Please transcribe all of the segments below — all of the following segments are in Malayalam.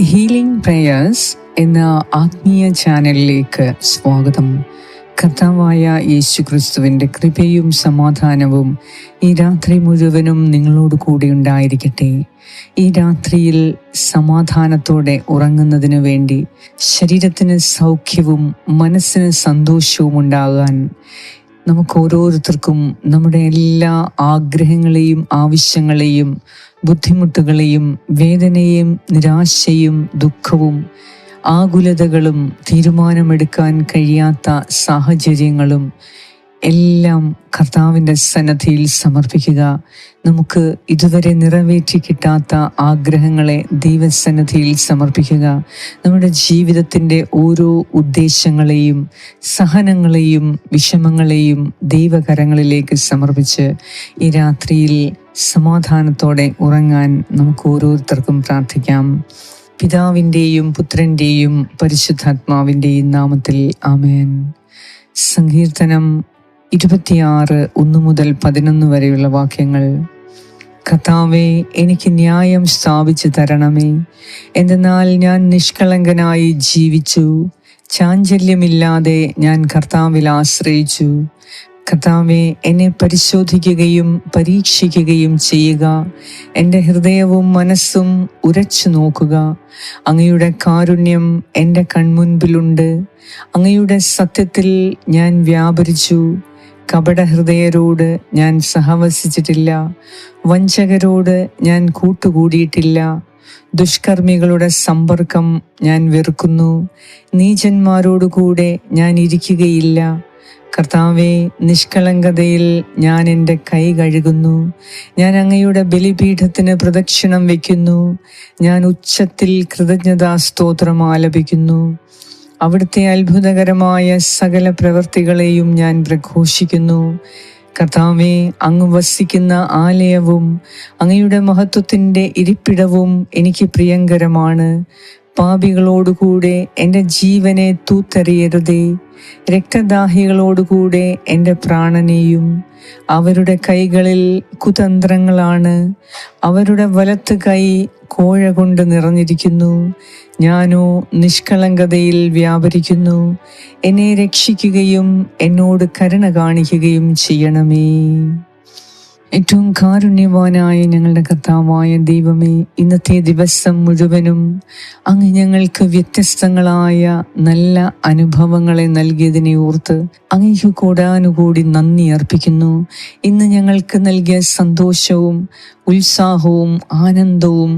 ഹീലിംഗ് പ്രേയേഴ്സ് എന്ന ആത്മീയ ചാനലിലേക്ക് സ്വാഗതം. കർത്താവായ യേശു ക്രിസ്തുവിന്റെ കൃപയും സമാധാനവും ഈ രാത്രി മുഴുവനും നിങ്ങളോട് കൂടി ഉണ്ടായിരിക്കട്ടെ. ഈ രാത്രിയിൽ സമാധാനത്തോടെ ഉറങ്ങുന്നതിന് വേണ്ടി ശരീരത്തിന് സൗഖ്യവും മനസ്സിന് സന്തോഷവും ഉണ്ടാകാൻ നമുക്ക് ഓരോരുത്തർക്കും നമ്മുടെ എല്ലാ ആഗ്രഹങ്ങളെയും ആവശ്യങ്ങളെയും ബുദ്ധിമുട്ടുകളെയും വേദനയും നിരാശയും ദുഃഖവും ആകുലതകളും തീരുമാനമെടുക്കാൻ കഴിയാത്ത സാഹചര്യങ്ങളും എല്ലാം കർത്താവിന്റെ സന്നദ്ധിയിൽ സമർപ്പിക്കുക. നമുക്ക് ഇതുവരെ നിറവേറ്റി കിട്ടാത്ത ആഗ്രഹങ്ങളെ ദൈവസന്നദ്ധിയിൽ സമർപ്പിക്കുക. നമ്മുടെ ജീവിതത്തിന്റെ ഓരോ ഉദ്ദേശങ്ങളെയും സഹനങ്ങളെയും വിഷമങ്ങളെയും ദൈവകരങ്ങളിലേക്ക് സമർപ്പിച്ച് ഈ രാത്രിയിൽ സമാധാനത്തോടെ ഉറങ്ങാൻ നമുക്ക് ഓരോരുത്തർക്കും പ്രാർത്ഥിക്കാം. പിതാവിന്റെയും പുത്രന്റെയും പരിശുദ്ധാത്മാവിന്റെയും നാമത്തിൽ ആമേൻ. സങ്കീർത്തനം ഇരുപത്തിയാറ് ഒന്ന് മുതൽ പതിനൊന്ന് വരെയുള്ള വാക്യങ്ങൾ കർത്താവെ എനിക്ക് ന്യായം സ്ഥാപിച്ചു തരണമേ. എന്തെന്നാൽ ഞാൻ നിഷ്കളങ്കനായി ജീവിച്ചു. ചാഞ്ചല്യമില്ലാതെ ഞാൻ കർത്താവിൽ ആശ്രയിച്ചു. കർത്താവെ എന്നെ പരിശോധിക്കുകയും പരീക്ഷിക്കുകയും ചെയ്യുക. എന്റെ ഹൃദയവും മനസ്സും ഉരച്ചു നോക്കുക. അങ്ങയുടെ കാരുണ്യം എന്റെ കൺമുൻപിലുണ്ട്. അങ്ങയുടെ സത്യത്തിൽ ഞാൻ വ്യാപരിച്ചു. കപടഹൃദയരോട് ഞാൻ സഹവസിച്ചിട്ടില്ല. വഞ്ചകരോട് ഞാൻ കൂട്ടുകൂടിയിട്ടില്ല. ദുഷ്കർമ്മികളുടെ സമ്പർക്കം ഞാൻ വെറുക്കുന്നു. നീചന്മാരോടുകൂടെ ഞാൻ ഇരിക്കുകയില്ല. കർത്താവെ നിഷ്കളങ്കതയിൽ ഞാൻ എന്റെ കൈ കഴുകുന്നു. ഞാൻ അങ്ങയുടെ ബലിപീഠത്തിന് പ്രദക്ഷിണം വയ്ക്കുന്നു. ഞാൻ ഉച്ചത്തിൽ കൃതജ്ഞതാ സ്തോത്രം ആലപിക്കുന്നു. അവിടുത്തെ അത്ഭുതകരമായ സകല പ്രവൃത്തികളെയും ഞാൻ പ്രഘോഷിക്കുന്നു. കർത്താവെ അങ്ങ് വസിക്കുന്ന ആലയവും അങ്ങയുടെ മഹത്വത്തിന്റെ ഇരിപ്പിടവും എനിക്ക് പ്രിയങ്കരമാണ്. പാപികളോടുകൂടെ എന്റെ ജീവനെ തൂത്തെറിയരുതേ. രക്തദാഹികളോടുകൂടെ എന്റെ പ്രാണനെയും അവരുടെ കൈകളിൽ കുതന്ത്രങ്ങളാണ്. അവരുടെ വലത്ത് കൈ കോഴ കൊണ്ട് നിറഞ്ഞിരിക്കുന്നു. ഞാനോ നിഷ്കളങ്കതയിൽ വ്യാപരിക്കുന്നു. എന്നെ രക്ഷിക്കുകയും എന്നോട് കരുണ കാണിക്കുകയും ചെയ്യണമേ. ഏറ്റവും കാരുണ്യവാനായ ഞങ്ങളുടെ കർത്താവായ ദൈവമേ ഇന്നത്തെ ദിവസം മുഴുവനും അങ്ങ് ഞങ്ങൾക്ക് വ്യത്യസ്തങ്ങളായ നല്ല അനുഭവങ്ങളെ നൽകിയതിനെ ഓർത്ത് അങ്ങേക്ക് കൂടാനുകൂടി നന്ദി അർപ്പിക്കുന്നു. ഇന്ന് ഞങ്ങൾക്ക് നൽകിയ സന്തോഷവും ഉത്സാഹവും ആനന്ദവും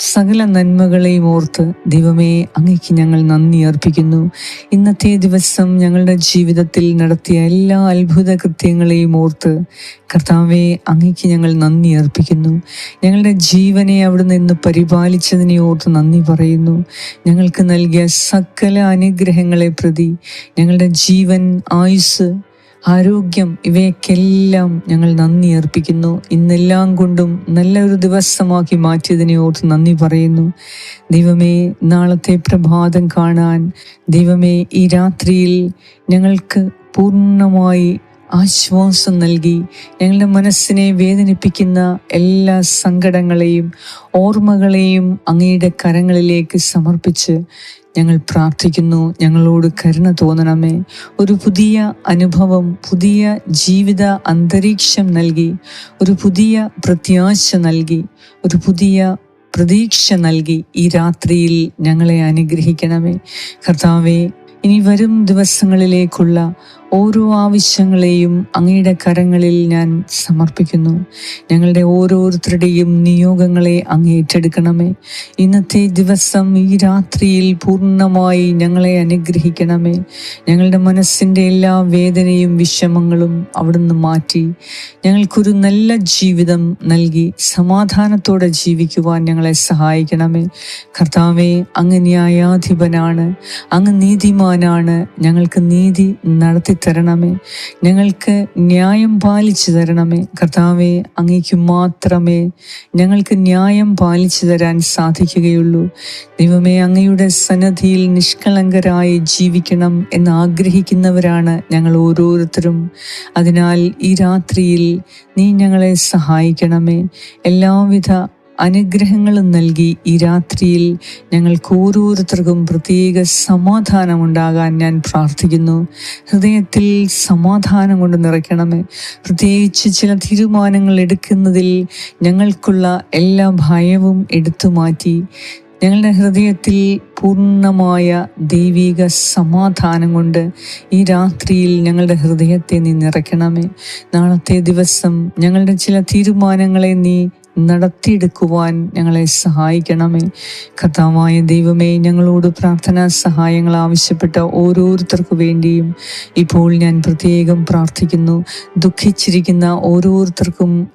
സകല നന്മകളെയും ഓർത്ത് ദൈവമേ അങ്ങയ്ക്ക് ഞങ്ങൾ നന്ദി അർപ്പിക്കുന്നു. ഇന്നത്തെ ദിവസം ഞങ്ങളുടെ ജീവിതത്തിൽ നടത്തിയ എല്ലാ അത്ഭുത കൃത്യങ്ങളെയും ഓർത്ത് കർത്താവെ അങ്ങയ്ക്ക് ഞങ്ങൾ നന്ദി അർപ്പിക്കുന്നു. ഞങ്ങളുടെ ജീവനെ അവിടെ നിന്ന് പരിപാലിച്ചതിനെ ഓർത്ത് നന്ദി പറയുന്നു. ഞങ്ങൾക്ക് നൽകിയ സകല അനുഗ്രഹങ്ങളെ പ്രതി ഞങ്ങളുടെ ജീവൻ ആയുസ് ആരോഗ്യം ഇവയൊക്കെല്ലാം ഞങ്ങൾ നന്ദി അർപ്പിക്കുന്നു. ഇന്നെല്ലാം കൊണ്ടും നല്ലൊരു ദിവസമാക്കി മാറ്റിയതിനെ ഓർത്ത് നന്ദി പറയുന്നു. ദൈവമേ നാളത്തെ പ്രഭാതം കാണാൻ ദൈവമേ ഈ രാത്രിയിൽ ഞങ്ങൾക്ക് പൂർണമായി ആശ്വാസം നൽകി ഞങ്ങളുടെ മനസ്സിനെ വേദനിപ്പിക്കുന്ന എല്ലാ സങ്കടങ്ങളെയും ഓർമ്മകളെയും അങ്ങയുടെ കരങ്ങളിലേക്ക് സമർപ്പിച്ച് ഞങ്ങൾ പ്രാർത്ഥിക്കുന്നു. ഞങ്ങളോട് കരുണ തോന്നണമേ. ഒരു പുതിയ അനുഭവം പുതിയ ജീവിത അന്തരീക്ഷം നൽകി ഒരു പുതിയ പ്രത്യാശ നൽകി ഒരു പുതിയ പ്രതീക്ഷ നൽകി ഈ രാത്രിയിൽ ഞങ്ങളെ അനുഗ്രഹിക്കണമേ. കർത്താവെ ഇനി വരും ദിവസങ്ങളിലേക്കുള്ള ഓരോ ആവശ്യങ്ങളെയും അങ്ങയുടെ കരങ്ങളിൽ ഞാൻ സമർപ്പിക്കുന്നു. ഞങ്ങളുടെ ഓരോരുത്തരുടെയും നിയോഗങ്ങളെ അങ്ങ് ഏറ്റെടുക്കണമേ. ഇന്നത്തെ ദിവസം ഈ രാത്രിയിൽ പൂർണമായി ഞങ്ങളെ അനുഗ്രഹിക്കണമേ. ഞങ്ങളുടെ മനസ്സിന്റെ എല്ലാ വേദനയും വിഷമങ്ങളും അവിടുന്ന് മാറ്റി ഞങ്ങൾക്കൊരു നല്ല ജീവിതം നൽകി സമാധാനത്തോടെ ജീവിക്കുവാൻ ഞങ്ങളെ സഹായിക്കണമേ. കർത്താവെ അങ്ങ് ന്യായാധിപനാണ് അങ്ങ് നീതിമാനാണ് ഞങ്ങൾക്ക് നീതി നടത്തി തരണമേ. ഞങ്ങൾക്ക് ന്യായം പാലിച്ചു തരണമേ. കർത്താവെ അങ്ങേക്ക് മാത്രമേ ഞങ്ങൾക്ക് ന്യായം പാലിച്ചു തരാൻ സാധിക്കുകയുള്ളൂ. ദൈവമേ അങ്ങയുടെ സന്നദ്ധിയിൽ നിഷ്കളങ്കരായി ജീവിക്കണം എന്ന് ആഗ്രഹിക്കുന്നവരാണ് ഞങ്ങൾ ഓരോരുത്തരും. അതിനാൽ ഈ രാത്രിയിൽ നീ ഞങ്ങളെ സഹായിക്കണമേ. എല്ലാവിധ അനുഗ്രഹങ്ങളും നൽകി ഈ രാത്രിയിൽ ഞങ്ങൾക്ക് ഓരോരുത്തർക്കും പ്രത്യേക സമാധാനമുണ്ടാകാൻ ഞാൻ പ്രാർത്ഥിക്കുന്നു. ഹൃദയത്തിൽ സമാധാനം കൊണ്ട് നിറയ്ക്കണമേ. പ്രത്യേകിച്ച് ചില തീരുമാനങ്ങൾ എടുക്കുന്നതിൽ ഞങ്ങൾക്കുള്ള എല്ലാ ഭയവും എടുത്തു മാറ്റി. ഞങ്ങളുടെ ഹൃദയത്തിൽ പൂർണമായ ദൈവിക സമാധാനം കൊണ്ട് ഈ രാത്രിയിൽ ഞങ്ങളുടെ ഹൃദയത്തെ നീ നിറയ്ക്കണമേ. നാളത്തെ ദിവസം ഞങ്ങളുടെ ചില തീരുമാനങ്ങളെ നീ നടത്തിയെടുക്കുവാൻ ഞങ്ങളെ സഹായിക്കണമേ. കഥാവായ ദൈവമേ ഞങ്ങളോട് പ്രാർത്ഥനാ സഹായങ്ങൾ ആവശ്യപ്പെട്ട ഓരോരുത്തർക്കു വേണ്ടിയും ഇപ്പോൾ ഞാൻ പ്രത്യേകം പ്രാർത്ഥിക്കുന്നു. ദുഃഖിച്ചിരിക്കുന്ന ഓരോരുത്തർക്കും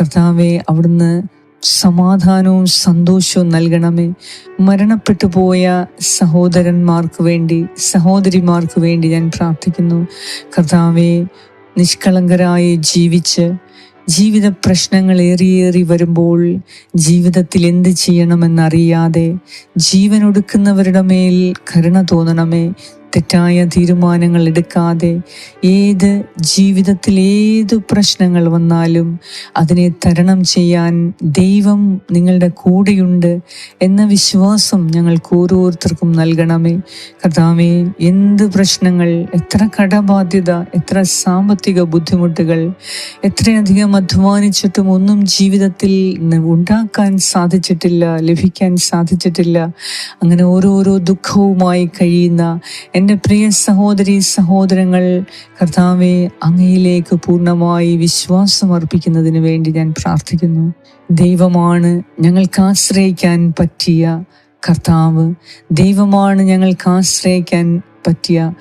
കർത്താവെ അവിടുന്ന് സമാധാനവും സന്തോഷവും നൽകണമേ. മരണപ്പെട്ടു പോയ സഹോദരന്മാർക്ക് വേണ്ടി സഹോദരിമാർക്ക് വേണ്ടി ഞാൻ പ്രാർത്ഥിക്കുന്നു. കർത്താവെ നിഷ്കളങ്കരായി ജീവിച്ച് ജീവിത പ്രശ്നങ്ങൾ ഏറിയേറി വരുമ്പോൾ ജീവിതത്തിൽ എന്ത് ചെയ്യണമെന്നറിയാതെ ജീവനൊടുക്കുന്നവരുടെ മേൽ കരുണ തോന്നണമേ. തെറ്റായ തീരുമാനങ്ങൾ എടുക്കാതെ ഏത് ജീവിതത്തിൽ ഏത് പ്രശ്നങ്ങൾ വന്നാലും അതിനെ തരണം ചെയ്യാൻ ദൈവം നിങ്ങളുടെ കൂടെയുണ്ട് എന്ന വിശ്വാസം ഞങ്ങൾക്ക് ഓരോരുത്തർക്കും നൽകണമേ. കർത്താവേ എന്ത് പ്രശ്നങ്ങൾ എത്ര കടബാധ്യത എത്ര സാമ്പത്തിക ബുദ്ധിമുട്ടുകൾ എത്രയധികം അധ്വാനിച്ചിട്ടും ഒന്നും ജീവിതത്തിൽ ഉണ്ടാക്കാൻ സാധിച്ചിട്ടില്ല ലഭിക്കാൻ സാധിച്ചിട്ടില്ല അങ്ങനെ ഓരോരോ ദുഃഖവുമായി കഴിയുന്ന എന്റെ പ്രിയ സഹോദരി സഹോദരങ്ങൾ കർത്താവെ അങ്ങയിലേക്ക് പൂർണമായി വിശ്വാസം അർപ്പിക്കുന്നതിന് വേണ്ടി ഞാൻ പ്രാർത്ഥിക്കുന്നു. ദൈവമാണ് ഞങ്ങൾക്ക് ആശ്രയിക്കാൻ പറ്റിയ കർത്താവ്. ദൈവമാണ് ഞങ്ങൾക്ക് ആശ്രയിക്കാൻ പറ്റിയ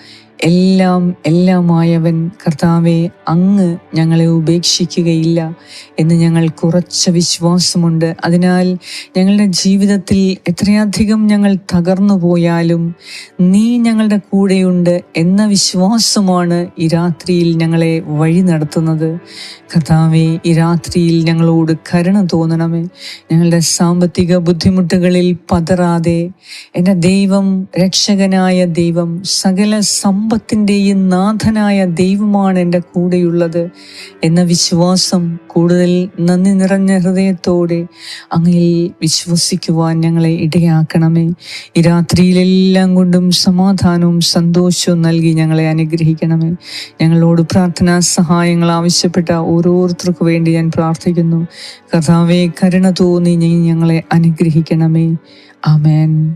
എല്ലാം എല്ലാമായവൻ കർത്താവെ അങ്ങ് ഞങ്ങളെ ഉപേക്ഷിക്കുകയില്ല എന്ന് ഞങ്ങൾ കുറച്ച വിശ്വാസമുണ്ട്. അതിനാൽ ഞങ്ങളുടെ ജീവിതത്തിൽ എത്രയധികം ഞങ്ങൾ തകർന്നു പോയാലും നീ ഞങ്ങളുടെ കൂടെയുണ്ട് എന്ന വിശ്വാസമാണ് ഈ രാത്രിയിൽ ഞങ്ങളെ വഴി നടത്തുന്നത്. കർത്താവെ ഈ രാത്രിയിൽ ഞങ്ങളോട് കരുണ തോന്നണമേ. ഞങ്ങളുടെ സാമ്പത്തിക ബുദ്ധിമുട്ടുകളിൽ പതറാതെ എന്റെ ദൈവം രക്ഷകനായ ദൈവം സകല സമ്പത്തിന്റെയും നാഥനായ ദൈവമാണ് എന്റെ കൂടെയുള്ളത് എന്ന വിശ്വാസം കൂടുതൽ നന്ദി നിറഞ്ഞ ഹൃദയത്തോടെ അങ്ങയിൽ വിശ്വസിക്കുവാൻ ഞങ്ങളെ ഇടയാക്കണമേ. ഈ രാത്രിയിലെല്ലാം കൊണ്ടും സമാധാനവും സന്തോഷവും നൽകി ഞങ്ങളെ അനുഗ്രഹിക്കണമേ. ഞങ്ങളോട് പ്രാർത്ഥനാ സഹായങ്ങൾ ആവശ്യപ്പെട്ട ഓരോരുത്തർക്കു വേണ്ടി ഞാൻ പ്രാർത്ഥിക്കുന്നു. കഥാവെ കരുണ തോന്നി ഞങ്ങളെ അനുഗ്രഹിക്കണമേ. ആമേൻ.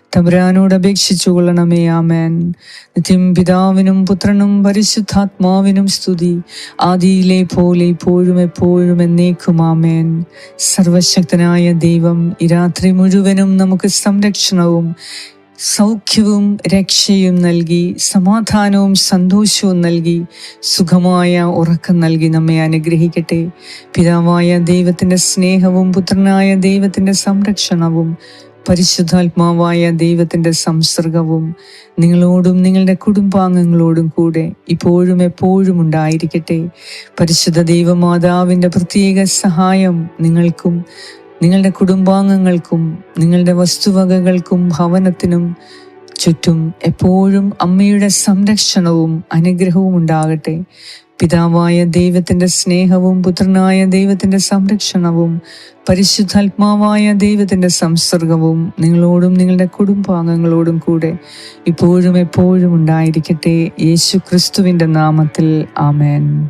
തമ്പുരാനോട് അപേക്ഷിച്ചു കൊള്ളണമേ ആമേൻ. നിത്യം പിതാവിനും പുത്രനും പരിശുദ്ധാത്മാവിനും സ്തുതി. ആദിയിലെ പോലെ ഇപ്പോഴും എപ്പോഴും എന്നേക്കും. ആമേൻ. സർവശക്തനായ ദൈവം ഈ രാത്രി മുഴുവനും നമുക്ക് സംരക്ഷണവും സൗഖ്യവും രക്ഷയും നൽകി സമാധാനവും സന്തോഷവും നൽകി സുഖമായ ഉറക്കം നൽകി നമ്മെ അനുഗ്രഹിക്കട്ടെ. പിതാവായ ദൈവത്തിന്റെ സ്നേഹവും പുത്രനായ ദൈവത്തിന്റെ സംരക്ഷണവും പരിശുദ്ധാത്മാവായ ദൈവത്തിന്റെ സംസർഗവും നിങ്ങളോടും നിങ്ങളുടെ കുടുംബാംഗങ്ങളോടും കൂടെ ഇപ്പോഴും എപ്പോഴും ഉണ്ടായിരിക്കട്ടെ. പരിശുദ്ധ ദൈവമാതാവിന്റെ പ്രത്യേക സഹായം നിങ്ങൾക്കും നിങ്ങളുടെ കുടുംബാംഗങ്ങൾക്കും നിങ്ങളുടെ വസ്തുവകകൾക്കും ഭവനത്തിനും ചുറ്റും എപ്പോഴും അമ്മയുടെ സംരക്ഷണവും അനുഗ്രഹവും ഉണ്ടാകട്ടെ. പിതാവായ ദൈവത്തിന്റെ സ്നേഹവും പുത്രനായ ദൈവത്തിന്റെ സംരക്ഷണവും പരിശുദ്ധാത്മാവായ ദൈവത്തിന്റെ സംസർഗവും നിങ്ങളോടും നിങ്ങളുടെ കുടുംബാംഗങ്ങളോടും കൂടെ ഇപ്പോഴും എപ്പോഴും ഉണ്ടായിരിക്കട്ടെ. യേശു ക്രിസ്തുവിന്റെ നാമത്തിൽ ആമേൻ.